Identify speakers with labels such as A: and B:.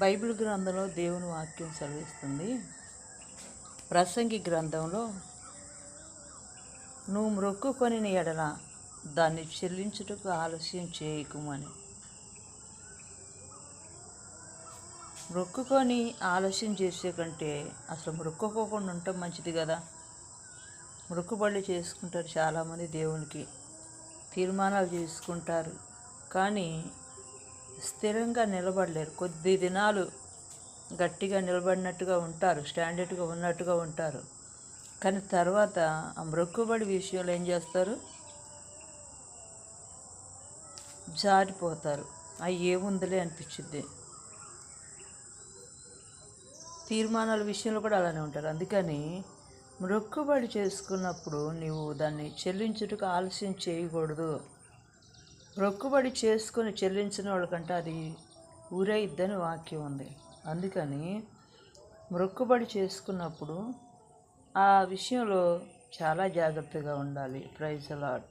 A: Bible గ్రంథంలో దేవుని వాక్యం సెలవిస్తుంది ప్రసంగి గ్రంథంలో నువ్వు మొక్కుకొని ఎడల దాన్ని చెల్లించుటకు ఆలస్యం చేయకుమని. మొక్కుకొని ఆలస్యం చేసే కంటే అసలు మొక్కుకోకుండా ఉండటం మంచిది కదా. మొక్కుబళ్ళు చేసుకుంటారు చాలామంది దేవునికి తీర్మానాలు చేసుకుంటారు. కానీ స్థిరంగా నిలబడలేరు. కొద్ది దినాలు గట్టిగా నిలబడినట్టుగా ఉంటారు స్టాండర్డ్గా ఉన్నట్టుగా ఉంటారు. కానీ తర్వాత ఆ మొక్కుబడి విషయంలో ఏం చేస్తారు? జారిపోతారు. అవి ఏముందిలే అనిపించింది తీర్మానాల విషయంలో కూడా అలానే ఉంటారు. అందుకని మొక్కుబడి చేసుకున్నప్పుడు నీవు దాన్ని చెల్లించుటకు ఆలస్యం చేయకూడదు. రొక్కుబడి చేసుకొని చెల్లించిన వాళ్ళకంటే అది ఊరైద్దని వాక్యం ఉంది. అందుకని మొక్కుబడి చేసుకున్నప్పుడు ఆ విషయంలో చాలా జాగ్రత్తగా ఉండాలి. Praise allot